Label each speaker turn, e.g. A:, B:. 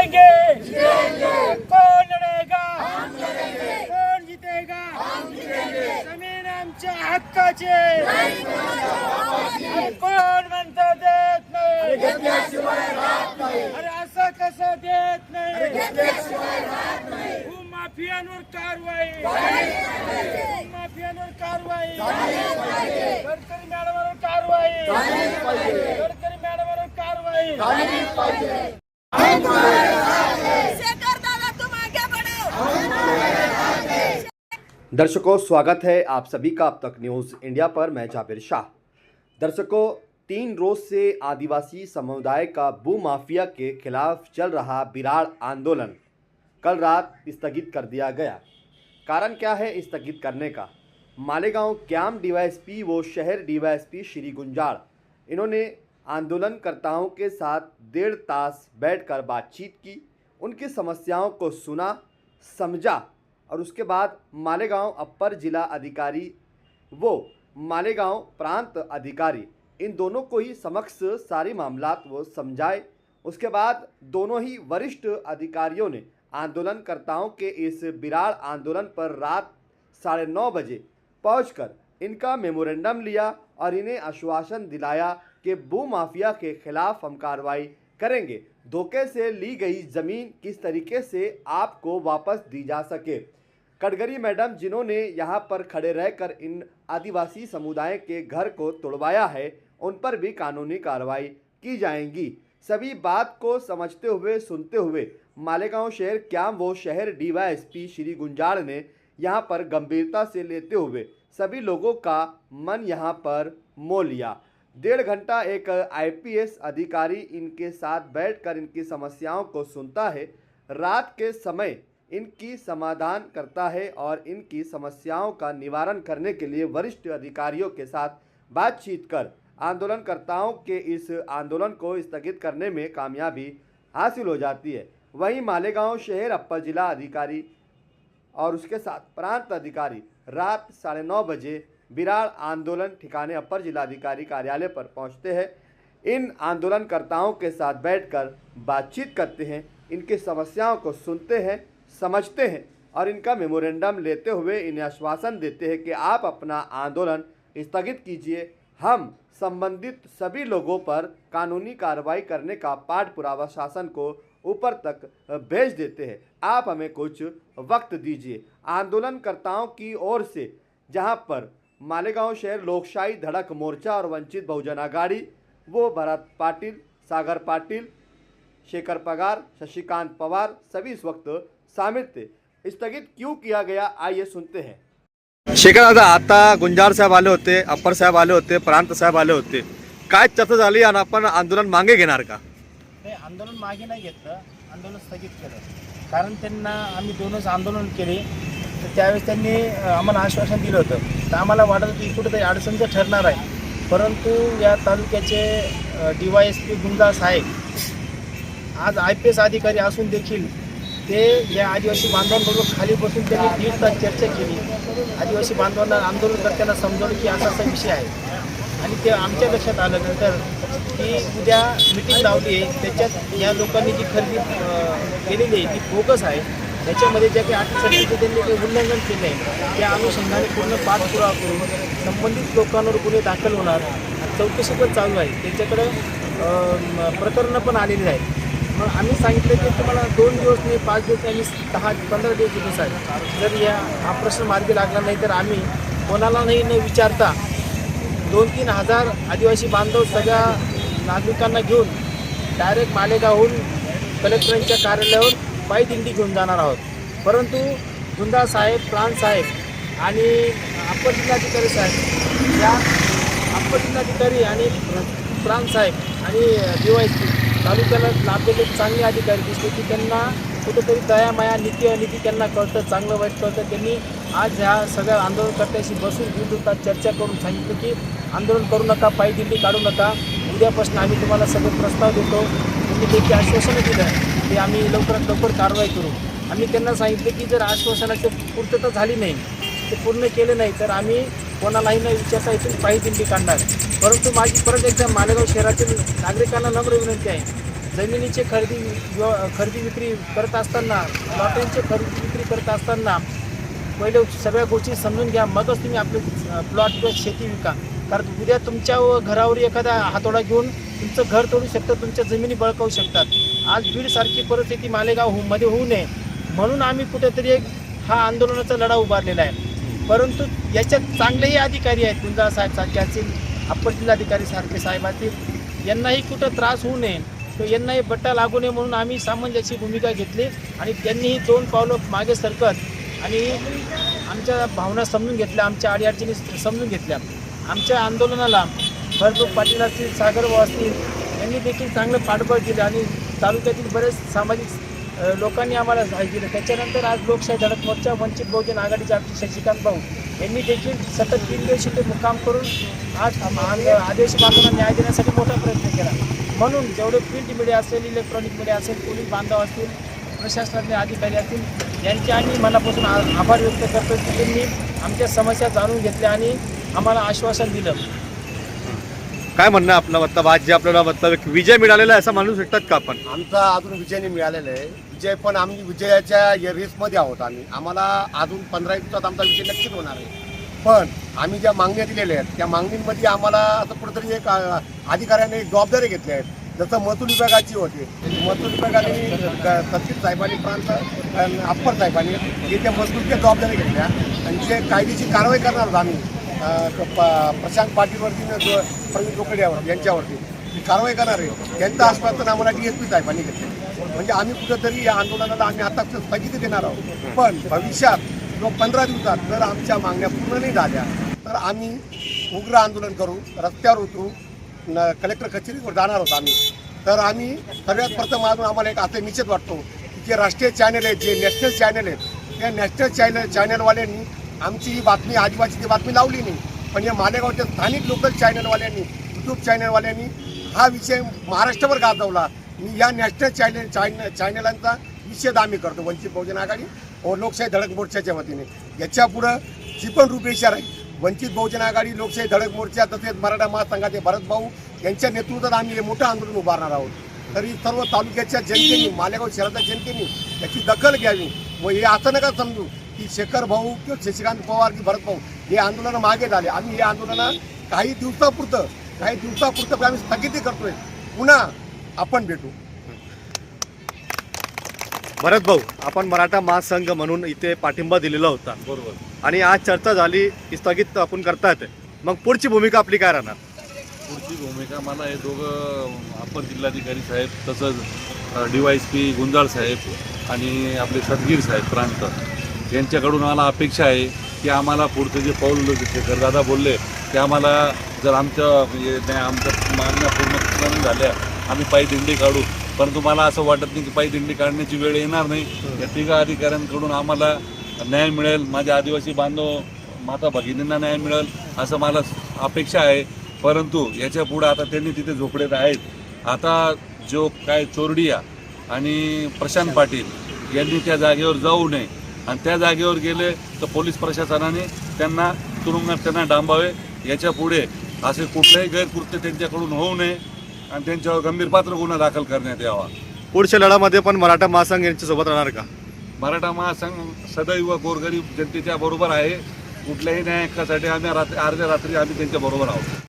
A: जितेंगे। कौन लढेगा कौन जितेगा? जमीन आमच्या हक्काचे। कोण म्हणतो देत नाही? अरे असं कसं देत नाही? भूमाफियांवर कारवाई। भूमाफियांवर कारवाई। गडकरी मॅडमवर कारवाई। गडकरी मॅडमवर कारवाई।
B: दर्शकों, स्वागत है आप सभी का अब तक न्यूज़ इंडिया पर। मैं जाबिर शाह। दर्शकों, तीन रोज से आदिवासी समुदाय का भू माफिया के खिलाफ चल रहा विराट आंदोलन कल रात स्थगित कर दिया गया। कारण क्या है स्थगित करने का? मालेगांव क्याम डीवाईएसपी व शहर डीवाईएसपी श्री गुंजाड़, इन्होंने आंदोलनकर्ताओं के साथ डेढ़ तास बैठकर बातचीत की, उनकी समस्याओं को सुना, समझा और उसके बाद मालेगांव अपर जिला अधिकारी, वो मालेगांव प्रांत अधिकारी, इन दोनों को ही समक्ष सारी मामलात वो समझाए। उसके बाद दोनों ही वरिष्ठ अधिकारियों ने आंदोलनकर्ताओं के इस विराट आंदोलन पर रात साढ़े नौ बजे पहुंचकर इनका मेमोरेंडम लिया और इन्हें आश्वासन दिलाया कि भू माफिया के खिलाफ हम कार्रवाई करेंगे। धोखे से ली गई ज़मीन किस तरीके से आपको वापस दी जा सके? कटगरी मैडम, जिन्होंने यहाँ पर खड़े रहकर इन आदिवासी समुदाय के घर को तोड़वाया है, उन पर भी कानूनी कार्रवाई की जाएँगी। सभी बात को समझते हुए, सुनते हुए, मालेगांव शहर क्याम वो शहर डीवाईएसपी श्री गुंजाड़ ने यहाँ पर गंभीरता से लेते हुए सभी लोगों का मन यहाँ पर मोह लिया। डेढ़ घंटा एक आईपीएस अधिकारी इनके साथ बैठकर इनकी समस्याओं को सुनता है, रात के समय इनकी समाधान करता है और इनकी समस्याओं का निवारण करने के लिए वरिष्ठ अधिकारियों के साथ बातचीत कर आंदोलनकर्ताओं के इस आंदोलन को स्थगित करने में कामयाबी हासिल हो जाती है। वहीं मालेगांव शहर अपर जिला अधिकारी और उसके साथ प्रांत अधिकारी रात साढ़े नौ बजे विराट आंदोलन ठिकाने अपर जिलाधिकारी कार्यालय पर पहुँचते हैं। इन आंदोलनकर्ताओं के साथ बैठकर बातचीत करते हैं। इनकी समस्याओं को सुनते हैं, समझते हैं और इनका मेमोरेंडम लेते हुए इन्हें आश्वासन देते हैं कि आप अपना आंदोलन स्थगित कीजिए। हम संबंधित सभी लोगों पर कानूनी कार्रवाई करने का पाठ पुरावा शासन को ऊपर तक भेज देते हैं। आप हमें कुछ वक्त दीजिए। आंदोलनकर्ताओं की ओर से जहाँ पर मालेगांव शहर लोकशाही धड़क मोर्चा और वंचित बहुजन आघाड़ी वो भरत पाटिल सागर पाटिल शेखर पगार शशिकांत पवार सभी इस वक्त शामिल थे। स्थगित क्यों किया गया? आइए सुनते हैं। शेखर दादा आता गुंजार साहेब आले होते अप्पर साहेब आले होते प्रांत साहेब आले होते. काय चर्चा झाली आणि आपण आंदोलन मागे घेणार का?
A: ते आंदोलन मागे नाही घेतलं आंदोलन स्थगित केलं. कारण त्यांना आम्ही दोनच आंदोलन केले. तर त्यावेळेस त्यांनी आम्हाला आश्वासन दिलं होतं. तर आम्हाला वाटत की कुठेतरी अडचणचं ठरणार आहे. परंतु या तालुक्याचे D Y S P Gunja साहेब आज आय पी एस अधिकारी असून देखील ते या आदिवासी बांधवांबरोबर खाली बसून त्यांनी दीड तास चर्चा केली. आदिवासी बांधवांना आंदोलनकर्त्यांना समजवलं की असा असा विषय आहे. आणि ते आमच्या लक्षात आलं नंतर की उद्या मिटिंग लावली आहे. त्याच्यात या लोकांनी जी खरेदी केलेली आहे ती बोगस आहे. याच्यामध्ये ज्या काही अटीसाठी त्यांनी काही उल्लंघन केलं आहे त्या अनुषंगाने पूर्ण पाठपुरावा करून संबंधित लोकांवर गुन्हे दाखल होणार. आणि चौकशी पण चालू आहे. त्यांच्याकडं प्रकरणं पण आलेली आहेत. मग आम्ही सांगितलं की तुम्हाला दोन दिवस नाही पाच दिवस आम्ही दहा पंधरा दिवस दिवस आहे जर या हा प्रश्न मार्गी लागला नाही तर आम्ही कोणाला नाही न विचारता दोन तीन हजार आदिवासी बांधव सगळ्या नागरिकांना घेऊन डायरेक्ट मालेगावहून कलेक्टरांच्या कार्यालयावर पायी दिंडी घेऊन जाणार आहोत. परंतु गुंदा साहेब प्राण साहेब आणि अप्पर जिल्हाधिकारी साहेब या अप्पर जिल्हाधिकारी आणि प्राण साहेब आणि डी वाय सी तालुक्याला लाभलेले चांगले अधिकारी दिसले की त्यांना कुठेतरी दया माया नीती अनिती त्यांना कळतं चांगलं वाईट कळतं. त्यांनी आज ह्या सगळ्या आंदोलनकर्त्याशी बसून विरोधात चर्चा करून सांगितलं की आंदोलन करू नका पायी दिंडी काढू नका. उद्यापासून आम्ही तुम्हाला सगळे प्रस्ताव देतो. त्यांनी देखील आश्वासनं दिलं. आहे ते आम्ही लवकरात लवकर कारवाई करू. आम्ही त्यांना सांगितलं की जर आश्वासनाची पूर्तता झाली नाही ते पूर्ण केले नाही तर आम्ही कोणालाही न विचारता इथून पायी दिंडी काढणार. परंतु माझी परत एकदा मालेगाव शहरातील नागरिकांना नम्र विनंती आहे. जमिनीची खरेदी खरेदी विक्री करत असताना लॉटरीची खरेदी विक्री करत असताना पहिले सगळ्या गोष्टी समजून घ्या मगच तुम्ही आपले प्लॉट किंवा शेती विका. कारण उद्या तुमच्या व- घरावर एखादा हातोडा घेऊन तुमचं घर तोडू शकतं तुमच्या जमिनी बळकावू शकतात. आज बीडसारखी परिस्थिती मालेगावमध्ये होऊ नये. म्हणून आम्ही कुठेतरी एक हा आंदोलनाचा लढा उभारलेला आहे. परंतु याच्यात चांगलेही अधिकारी आहेत गुंजाळ साहेब सारखे असतील अप्पर जिल्हाधिकारी सारखे साहेब असतील यांनाही कुठं त्रास होऊ नये. तो यांनाही बट्टा लागू नये म्हणून आम्ही सामंजस्य भूमिका घेतली आणि त्यांनीही दोन पावलं मागे सरकत आणि आमच्या भावना समजून घेतल्या आमच्या अडीअडचणी समजून घेतल्या. आमच्या आंदोलनाला भरपूर पाटील असतील सागर असतील यांनी देखील चांगलं पाठबळ दिलं आणि तालुक्यातील बरेच सामाजिक लोकांनी आम्हाला दिलं. त्याच्यानंतर आज लोकशाही धडक मोर्चा वंचित बहुजन आघाडीचे आमचे शशिकांत भाऊ यांनी देखील सतत तीन दिवस इथे मुक्काम करून आज आम- आदिवासी बांधवांना न्याय देण्यासाठी मोठा प्रयत्न केला. म्हणून जेवढे प्रिंट मीडिया असेल इलेक्ट्रॉनिक मीडिया असेल पोलीस बांधव असतील प्रशासनातले अधिकारी असतील यांचे आम्ही मनापासून आभार व्यक्त करतो की त्यांनी आमच्या समस्या जाणून घेतल्या आणि आम्हाला आश्वासन दिलं.
B: काय म्हणणं आपलं मतलब आज जे आपल्याला मतलब एक विजय मिळालेला आहे असं म्हणू शकतात का आपण?
C: आमचा अजून विजय नाही मिळालेला आहे. विजय पण आम्ही विजयाच्या या रेसमध्ये आहोत आम्ही. आम्हाला अजून पंधरा एक दिवसात आमचा विजय नक्कीच होणार आहे. पण आम्ही ज्या मागण्या दिलेल्या आहेत त्या मागणींमध्ये आम्हाला असं कुठेतरी एक अ, अधिकाऱ्याने जबाबदारी घेतल्या आहेत जसं महसूल विभागाची होती. महसूल विभागाने ग- सचिव साहेबांनी प्रांत अन अप्पर साहेबांनी जे त्या महसूलच्या जबाबदारी घेतल्या. आणि जे कायदेशीर कारवाई करणार आहोत आम्ही अ, प- प्रशांत पाटीलवरती न जो प्रवीण यावर यांच्यावरती. जी कारवाई करणार आहे. त्यांचा आश्वासन आम्हाला डी एस पी साहेबांनी घेतलं म्हणजे आम्ही कुठंतरी या आंदोलनाला आम्ही आता स्थगिती देणार आहोत. पण भविष्यात किंवा पंधरा दिवसात जर आमच्या मागण्या पूर्ण नाही झाल्या तर आम्ही उग्र आंदोलन करू रस्त्यावर उतरू न कलेक्टर कचेरीवर जाणार आहोत आम्ही. तर आम्ही सगळ्यात प्रथम अजून आम्हाला एक असा निश्चित वाटतो की जे राष्ट्रीय चॅनल आहेत जे नॅशनल चॅनल आहेत त्या नॅशनल चॅनल चॅनलवाल्यांनी आमची ही बातमी आदिवासीची बातमी लावली नाही. पण या मालेगावच्या स्थानिक लोकल चॅनलवाल्यांनी यूट्यूब चॅनलवाल्यांनी हा विषय महाराष्ट्रभर गाजवला. मी या नॅशनल चॅनल चॅनल चॅनलांचा निषेध आम्ही करतो वंचित बहुजन आघाडी व लोकशाही धडक मोर्चाच्या वतीने. याच्या पुढं जी पण रूपेशा राहील वंचित बहुजन आघाडी लोकशाही धडक मोर्चा तसेच मराठा महासंघाचे भरत भाऊ यांच्या नेतृत्वात आम्ही हे मोठं आंदोलन उभारणार आहोत. तरी सर्व तालुक्याच्या जनतेने मालेगाव शहराच्या जनतेने याची दखल घ्यावी व हे असं नका समजू की शेखर भाऊ किंवा शशिकांत पवार की भरत भाऊ हे आंदोलन मागे झाले. आम्ही हे आंदोलन काही दिवसापुरतं काही दिवसापुरतं आम्ही स्थगिती करतोय. पुन्हा आपण भेटू.
B: भरत भाऊ आपण मराठा महासंघ म्हणून इथे पाठिंबा दिलेला होता.
D: बरोबर.
B: आणि आज चर्चा झाली की स्थगित आपण करतायत. मग पुढची भूमिका आपली काय राहणार?
D: पुढची भूमिका मला हे दोघं अप्पर जिल्हाधिकारी साहेब तसंच D Y S P Gunjal साहेब आणि आपले सदगीर साहेब प्रांत. यांच्याकडून आम्हाला अपेक्षा आहे की आम्हाला पुढचं जे पाऊल शेखरदादा बोलले ते आम्हाला जर आमच्या म्हणजे नाही आमच्या मागण्या पूर्ण झाल्या आम्ही पायी दिंडी काढू. परंतु मला असं वाटत नाही की पायी दिंडी काढण्याची वेळ येणार नाही. या तिघा अधिकाऱ्यांकडून आम्हाला न्याय मिळेल. माझ्या आदिवासी बांधव माता भगिनींना न्याय मिळेल असं मला अपेक्षा आहे. परंतु याच्या पुढं आता त्यांनी तिथे झोपडेत आहेत. आता जो काय चोरडिया आणि प्रशांत पाटील यांनी त्या जागेवर जाऊ नये. आणि त्या जागेवर गेले तर पोलीस प्रशासनाने त्यांना तुरुंगात त्यांना डांबावे. याच्यापुढे असे कुठलेही गैरकृत्य त्यांच्याकडून होऊ नये आणि त्यांच्यावर गंभीर पात्र गुन्हा दाखल करण्यात यावा.
B: पुढच्या लढ्यामध्ये पण मराठा महासंघ यांच्या सोबत राहणार का?
D: मराठा महासंघ सदैव गोरगरीब जनतेच्या बरोबर आहे. कुठल्याही न्याय हक्कासाठी आम्ही रात्री अर्ध्या रात्री आम्ही त्यांच्या बरोबर आहोत.